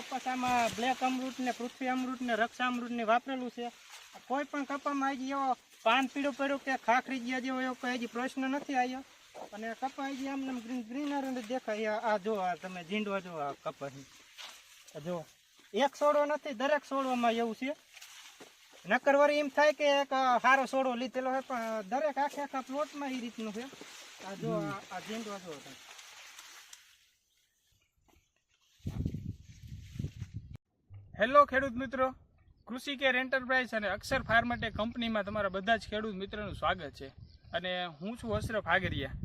કપાસ બ્લેક અમૃત ને પૃથ્વી અમૃત ને રક્ષા અમૃત ને વાપરેલું છે. કોઈ પણ કપામાં હજી એવો પાન પીળો પડ્યો કે ખાખરી ગયા જેવો એવો કોઈ હજી પ્રશ્ન નથી આવ્યો અને કપા હજી આમને ગ્રીન ગ્રીનર દેખાય. આ- જો આ તમે ઝીંડવા જો આ કપાસ જો. એક છોડો નથી, દરેક છોડવામાં એવું છે. નક્કર વળી એમ થાય કે એક સારો છોડો લીધેલો હોય, પણ દરેક આખે આખા પ્લોટમાં એ રીતનું છે. આ જો આ આ ઝીંડવા જો હેલો ખેડૂત મિત્રો. કૃષિ કેર એન્ટરપ્રાઇઝ અને અક્ષર ફાર્માટેક કંપનીમાં તમારા બધા જ ખેડૂત મિત્રોનું સ્વાગત છે. અને હું છું અશરફ આગરિયા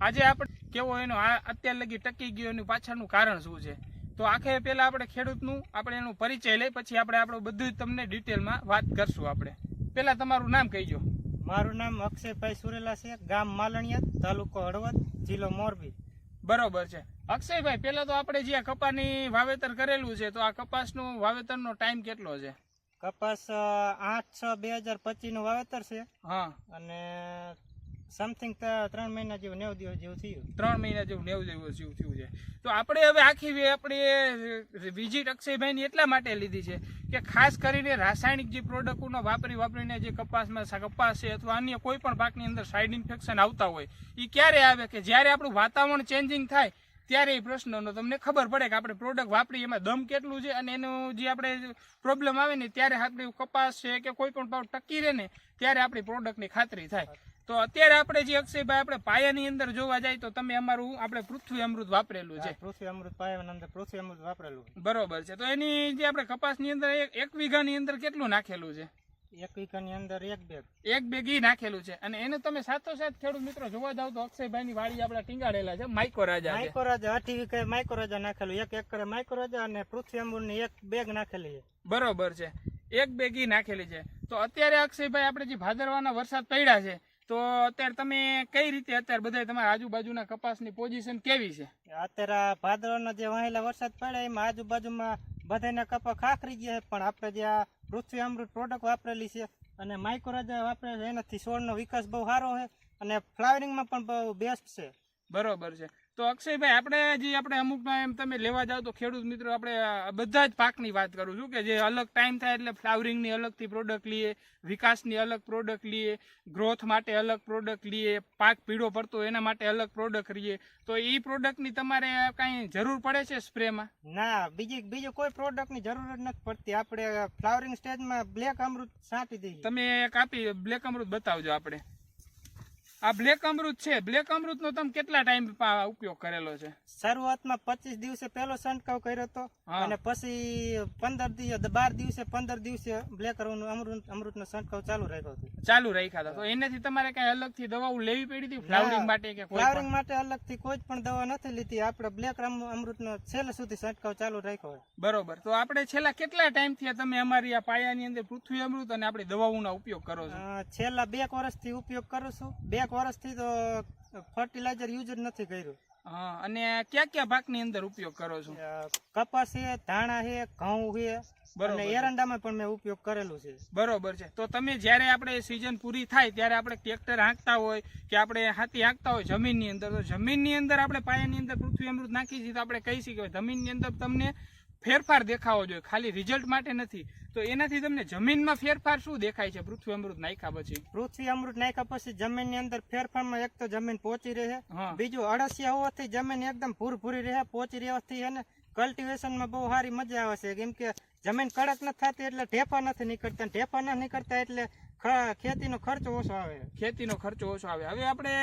આજે આપણે કેવો એનો આ અત્યાર લગી ટકી ગયો એનું પાછળનું કારણ શું છે? તો આખે પહેલાં આપણે ખેડૂતનું, આપણે એનું પરિચય લઈ, પછી આપણે આપણું બધું જ તમને ડિટેલમાં વાત કરશું આપણે. પહેલાં તમારું નામ કહીજો મારું નામ અક્ષયભાઈ સુરેલા છે, ગામ માલણિયા, તાલુકો હળવદ, જિલ્લો મોરબી. બરોબર છે. અક્ષયભાઈ પહેલાં તો આપણે જે કપાસની વાવેતર કરેલું છે તો આ કપાસનું વાવેતરનો ટાઈમ કેટલો છે? કપાસ આઠ છ બે હજાર પચીસનું વાવેતર છે. હા. અને સમથિંગ ત્રણ મહિના જેવું, નેવું દિવસ જેવું થયું. ત્રણ મહિના જેવું, નેવું દિવસ જેવું થયું છે. તો આપણે હવે આખી આપણે વિઝિટ અક્ષયભાઈની એટલા માટે લીધી છે કે ખાસ કરીને રાસાયણિક જે પ્રોડક્ટોનો વાપરી વાપરીને જે કપાસમાં કપાસ છે અથવા અન્ય કોઈ પણ પાકની અંદર સાઇડ ઇન્ફેક્શન આવતા હોય એ ક્યારે આવે કે જ્યારે આપણું વાતાવરણ ચેન્જિંગ થાય, ત્યારે એ પ્રશ્નનો તમને ખબર પડે કે આપણે પ્રોડક્ટ વાપરી એમાં દમ કેટલું છે અને એનું જે આપણે પ્રોબ્લેમ આવે ને ત્યારે આપણે કપાસ છે કે કોઈ પણ પાક ટકી રહે ને, ત્યારે આપણી પ્રોડક્ટની ખાતરી થાય. તો અત્યારે આપણે જે અક્ષયભાઈ આપણે પાયાની અંદર જોવા જાય તો તમે અમારું આપણે પૃથ્વી અમૃત વાપરેલું છે. પૃથ્વી અમૃત પાયાની અંદર પૃથ્વી અમૃત વાપરેલું બરોબર છે. તો એની જે આપણે કપાસની અંદર એક વીઘાની અંદર કેટલું નાખેલું છે? એક વીઘાની અંદર એક બેગ. એક બેગ ઈ નાખેલું છે. અને એને તમે સાથોસાથ ખેડૂત મિત્રો જોવા જાવ તો અક્ષયભાઈની વાડી આપણે ટીંગાડેલા છે માઇકો રાજા માઇકો રાજા અઢી વીઘા માઇક્રોરાજા નાખેલું. એક એકરે રાજા અને પૃથ્વી અમૃતની એક બેગ નાખેલી છે. બરોબર છે. એક બેગ ઈ નાખેલી છે. તો અત્યારે અક્ષયભાઈ આપણે જે ભાદરવાના વરસાદ પડ્યા છે તો અત્યારે તમે કઈ રીતે અત્યારે બધા તમારા આજુબાજુના કપાસની પોઝિશન કેવી છે? અત્યારે આ ભાદરવાનો જે વહેલા વરસાદ પડે એમાં આજુબાજુમાં બધાના કપા ખાખરી ગયા પણ આપણે જે આ પૃથ્વી અમૃત પ્રોડક્ટ વાપરેલી છે અને માઇક્રોરાજા વાપરે છે એનાથી છોડનો વિકાસ બહુ સારો છે અને ફ્લાવરિંગમાં પણ બહુ બેસ્ટ છે. બરોબર છે. તો અક્ષયભાઈ આપણે જે આપણે અમુકમાં એમ તમે લેવા જાઓ તો ખેડૂત મિત્રો આપણે બધા જ પાકની વાત કરું છું કે જે અલગ ટાઈમ થાય એટલે ફ્લાવરિંગની અલગથી પ્રોડક્ટ લઈએ વિકાસની અલગ પ્રોડક્ટ લઈએ ગ્રોથ માટે અલગ પ્રોડક્ટ લઈએ પાક પીળો પડતો એના માટે અલગ પ્રોડક્ટ લઈએ તો એ પ્રોડક્ટની તમારે કાંઈ જરૂર પડે છે સ્પ્રેમાં? ના બીજી બીજી કોઈ પ્રોડક્ટની જરૂર જ નથી પડતી. આપણે ફ્લાવરિંગ સ્ટેજમાં બ્લેક અમૃત છાંટી દઈએ. તમે એક આપી બ્લેક અમૃત બતાવજો આપણે. આ બ્લેક અમૃત છે. બ્લેક અમૃતનો તમે કેટલા ટાઈમ ઉપયોગ કરેલો છે? શરૂઆતમાં પચીસ દિવસે પહેલો છંટકાવ કર્યો હતો અને પછી પંદર દિવસ બાર દિવસે પંદર દિવસે બ્લેક અમૃત અમૃતનો છંટકાવ ચાલુ રાખ્યો હતો. ચાલુ રાખ્યા હતા. તો એનાથી તમારે કઈ અલગથી દવાઓ લેવી પડી હતી? ફ્લાવરિંગ માટે કે ફ્લાવરિંગ માટે અલગથી કોઈ પણ દવા નથી લીધી. આપણે બ્લેક અમૃતનો છેલ્લે સુધી છંટકાવ ચાલુ રાખ્યો હોય. બરોબર. તો આપણે છેલ્લા કેટલા ટાઈમથી તમે અમારી આ પાયાની અંદર પૃથ્વી અમૃત અને આપણી દવાઓનો ઉપયોગ કરો છો? છેલ્લા બે વર્ષથી ઉપયોગ કરું છું. બે વર્ષથી તો ફર્ટિલાઇઝર યુઝ જ નથી કર્યું. હા અને કયા કયા પાકની અંદર ઉપયોગ કરો છો? કપાસ છે ધાણા છે ઘઉં છે બરોબર એરંડામાં પણ મેં ઉપયોગ કરેલું છે. બરોબર છે. તો તમે જ્યારે આપણે સિઝન પૂરી થાય ત્યારે આપણે ટ્રેક્ટર હાંકતા હોય કે આપણે હાથી હાંકતા હોય જમીનની અંદર તો જમીનની અંદર આપણે પાયાની અંદર પૃથ્વી અમૃત નાખી છીએ તો આપણે કહી શકીએ જમીનની અંદર તમને ફેરફાર દેખાવો જોઈએ ખાલી રિઝલ્ટ માટે નથી. તો એનાથી તમને જમીનમાં ફેરફાર શું દેખાય છે? પૃથ્વી અમૃત નાખ્યા પછી. પૃથ્વી અમૃત નાખ્યા પછી જમીનની અંદર ફેરફારમાં એક તો જમીન પહોંચી રહે બીજું અળસિયા હોવાથી જમીન એકદમ ભૂરભૂરી રહે પહોંચી રહેવાથી અને કલ્ટિવેશનમાં બહુ સારી મજા આવે છે. કેમ કે જમીન કડક નથી થતી એટલે ઢેફા નથી નીકળતા. અને ઢેફા ન નીકળતા એટલે ખેતીનો ખર્ચો ઓછો આવે. ખેતીનો ખર્ચો ઓછો આવે. હવે આપણે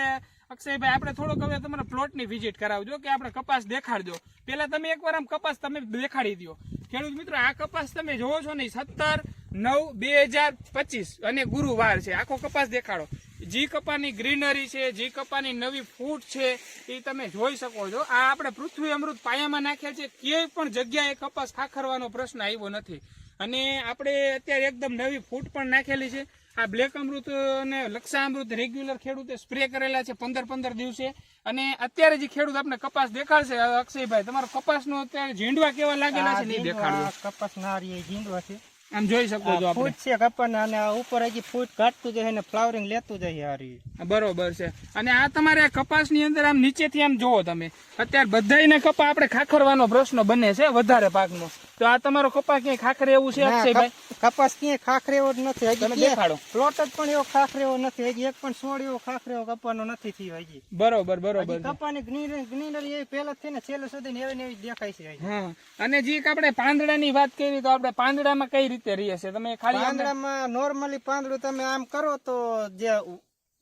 અક્ષયભાઈ, આપણે થોડોક હવે તમારા પ્લોટની વિઝિટ કરાવજો કે આપણે કપાસ દેખાડજો. પેલા તમે એકવાર આમ કપાસ તમે દેખાડી દો ખેડૂત મિત્રો, આ કપાસ તમે જોવો છો ને, સત્તર, નવ, બે હજાર પચીસ અને ગુરુવાર છે. આખો કપાસ દેખાડો. જી કપાની ગ્રીનરી છે, જી કપાની નવી ફૂટ છે, એ તમે જોઈ શકો છો. આ આપણે પૃથ્વી અમૃત પાયામાં નાખ્યા છે. ક્યાંય પણ જગ્યાએ કપાસ ખાખરવાનો પ્રશ્ન આવ્યો નથી. અને આપણે અત્યારે એકદમ નવી ફૂટ પણ નાખેલી છે. આ બ્લેક અમૃત અને લક્ષા અમૃત રેગ્યુલર ખેડૂતે સ્પ્રે કરેલા છે પંદર પંદર દિવસે. અને અત્યારે જે ખેડૂત આપણે કપાસ દેખાડશે અક્ષયભાઈ તમારો કપાસનો અત્યારે ઝીંડવા કેવા લાગેલા છે? નહીં દેખાડવું કપાસ નારી ઝીંડવા છે. આમ જોઈ શકો છો ફૂટ છે કપાસના અને ઉપર હજી ફૂટ કાઢતું જાય અને ફ્લાવરિંગ લેતું જાય હારી. બરોબર છે. અને આ તમારે કપાસની અંદર આમ નીચેથી આમ જોવો તમે. અત્યારે બધાયને કપા આપણે ખાખરવાનો પ્રશ્ન બને છે વધારે પાકનો. તો આ તમારો કપા ક્યાંય ખાખરે એવું છે ના, અક્ષયભાઈ? કપાસ ક્યાંય ખાખરેવો જ નથી. હજી દેખાડો. પ્લોટ જ પણ એવો ખાખરેવો નથી. હજી એક પણ છોડ એવો ખાખરેવો કપાનો નથી થયો હજી. બરોબર બરોબર. કપાની ગ્રીનરી ગ્રીનરી એ પહેલાથી ને છેલ્લે સુધી ને એવી એવી દેખાય છે હા. અને જે આપણે પાંદડાની વાત કરી તો આપણે પાંદડામાં કઈ રીતે રહીએ છે? તમે ખાલી પાંદડામાં નોર્મલી પાંદડું તમે આમ કરો તો જે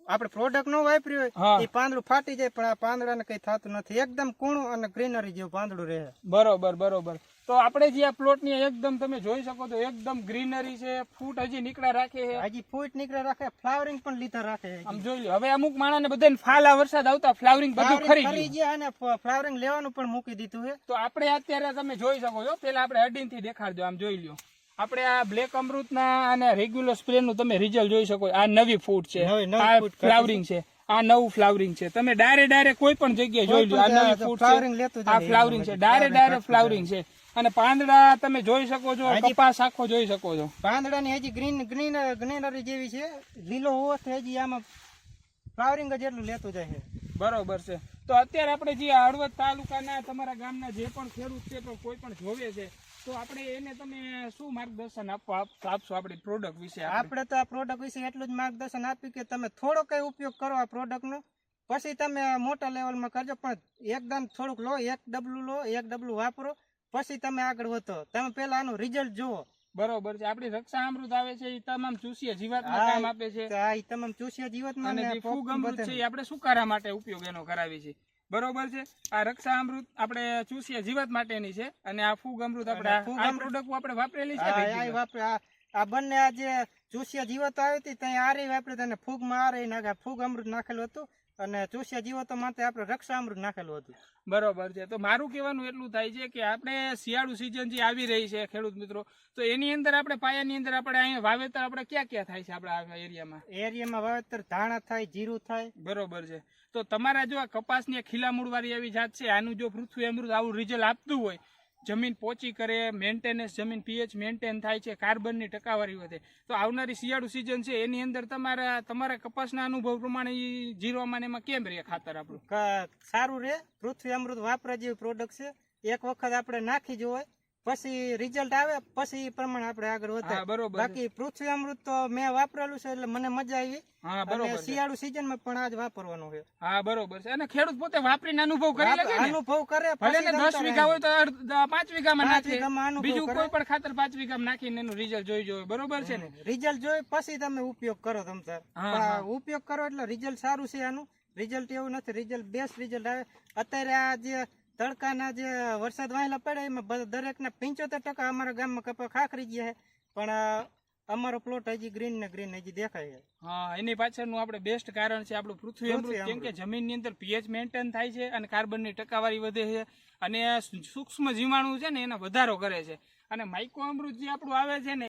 આપણે પ્રોડક્ટ નો વાપર્યું હોય એ પાંદડું ફાટી જાય પણ આ પાંદડાને કઈ થતું નથી. એકદમ કૂણું અને ગ્રીનરી જેવું પાંદડું રહે. બરોબર બરોબર. તો આપણે જે આ પ્લોટની એકદમ તમે જોઈ શકો તો એકદમ ગ્રીનરી છે ફૂટ હજી નીકળ્યા રાખે છે. હજી ફૂટ નીકળ્યા રાખે ફ્લાવરિંગ પણ લીધા રાખે આમ જોઈ લો હવે અમુક માણસને બધા ફાલા વરસાદ આવતા ફ્લાવરિંગ બધું ખરી ગયા. અને ફ્લાવરિંગ લેવાનું પણ મૂકી દીધું છે. તો આપણે અત્યારે તમે જોઈ શકો છો પેલા આપણે અડીનથી દેખાડજો આમ જોઈ લ્યો. આપણે આ બ્લેક અમૃત ના અને રેગ્યુલર સ્પ્રે નું તમે રિઝલ્ટ જોઈ શકો આ નવી ફૂટ છે. આ ફ્લાવરિંગ છે. આ નવું ફ્લાવરિંગ છે. તમે ડાયરેક્ટ ડાયરેક્ટ કોઈ પણ જગ્યાએ જોઈ લો આ નવી ફૂટ છે. આ ફ્લાવરિંગ છે. ડાયરેક્ટ ડાયરેક્ટ ફ્લાવરિંગ છે. અને પાંદડા તમે જોઈ શકો છો કપાસ આખો જોઈ શકો છો. પાંદડાની હજી ગ્રીન ગ્રીન ગ્રીનરી જેવી છે. લીલો હોવાથી હજી આમાં ફ્લાવરિંગ જ એટલું લેતું જાય છે બરોબર છે. તો અત્યારે આપણે જે હળવદ તાલુકાના તમારા ગામના જે પણ ખેડૂત છે પણ કોઈ પણ જોવે છે, તો આપણે એને તમે શું માર્ગદર્શન આપવા આપશો આપણી પ્રોડક્ટ વિશે આપણે? આપણે તો આ પ્રોડક્ટ વિશે એટલું જ માર્ગદર્શન આપ્યું કે તમે થોડો કઈ ઉપયોગ કરો આ પ્રોડક્ટનો પછી તમે મોટા લેવલમાં કરજો, પણ એકદમ થોડુંક લો, એક ડબલું લો, એક ડબલું વાપરો, પછી તમે આગળ વધો. તમે પહેલાં આનું રિઝલ્ટ જુઓ. બરોબર છે. આપડી રક્ષા અમૃત આવે છે એ તમામ ચૂસ્ય જીવાતમાં કામ આપે છે. તમામ ચૂસ્ય જીવતમાં અને ફૂગ અમૃત છે એ આપણે સુકારા માટે ઉપયોગ એનો કરાવી છે. બરોબર છે? આ રક્ષા અમૃત આપણે ચૂસ્ય જીવાત માટેની છે અને આ ફૂગ અમૃત આપણે ફૂગ પ્રોડક્ટ આપણે વાપરેલી છે આ બંને આ જે ચૂસ્ય જીવતો આવી હતી ત્યાં રહી વાપરે અને ફૂગમાં આ રહી નાખે. ફૂગ અમૃત નાખેલું હતું. અને ચૂસ્યા જીવતો માટે આપણે રક્ષા અમૃત નાખેલું હતું. બરોબર છે. તો મારું કહેવાનું એટલું થાય છે કે આપણે શિયાળુ સિઝન જે આવી રહી છે ખેડૂત મિત્રો તો એની અંદર આપણે પાયાની અંદર આપણે અહીંયા વાવેતર આપણે ક્યાં ક્યાં થાય છે આપણા એરિયામાં? એરિયામાં વાવેતર ધાણા થાય જીરું થાય. બરોબર છે. તો તમારા જો આ કપાસની ખીલા મૂળવાળી એવી જાત છે આનું જો પૃથ્વી અમૃત આવું રિઝલ્ટ આપતું હોય જમીન પોચી કરે મેન્ટેનન્સ જમીન પીએચ મેન્ટેન થાય છે કાર્બનની ટકાવારી વધે. તો આવનારી શિયાળુ સિઝન છે, એની અંદર તમારા તમારા કપાસના અનુભવ પ્રમાણે જીરવામાં એમાં કેમ રહે ખાતર આપણું? સારું રહે. પૃથ્વી અમૃત વાપરા જેવી પ્રોડક્ટ છે. એક વખત આપણે નાખી જોવાય. પછી રિઝલ્ટ આવે પછી પ્રમાણે આપણે આગળ હા બરોબર. બાકી પૃથ્વી અમૃત તો મેં વાપરેલું છે એટલે મને મજા આવી. હા બરોબર શિયાળુ સીઝનમાં પણ આજ વાપરવાનું છે. હા બરોબર છે. અને ખેડૂત પોતે વાપરીને અનુભવ કરી લે અનુભવ કરે ભલે ને ગમતા દસ રહે. વીઘા હોય તો અડધ- પાંચ વીઘામાં નાખે. બીજું કોઈ પણ ખાતર પાંચ વીઘામાં નાખીને એનું રિઝલ્ટ જોઈ જોવે બરોબર છે ને? રિઝલ્ટ જોઈ પછી તમે ઉપયોગ કરો તમ તાર. ઉપયોગ કરો એટલે રિઝલ્ટ સારું છે આનું. રિઝલ્ટ એવું નથી. રિઝલ્ટ બેસ્ટ રિઝલ્ટ આવે. અત્યારે આ જે તડકાના જે વરસાદ વાયલા પડે એમાં દરેકના પંચોતેર ટકા અમારા ગામમાં કપા ખાખરી ગયા છે. પણ અમારો પ્લોટ હજી ગ્રીન ને ગ્રીન હજી દેખાય છે. હા એની પાછળનું આપણે બેસ્ટ કારણ છે આપણું પૃથ્વી અમૃત. કેમ કે જમીનની અંદર પીએચ મેન્ટેન થાય છે અને કાર્બનની ટકાવારી વધે છે અને સૂક્ષ્મ જીવાણુ છે ને એનો વધારો કરે છે. અને માઇક્રો અમૃત જે આપણું આવે છે ને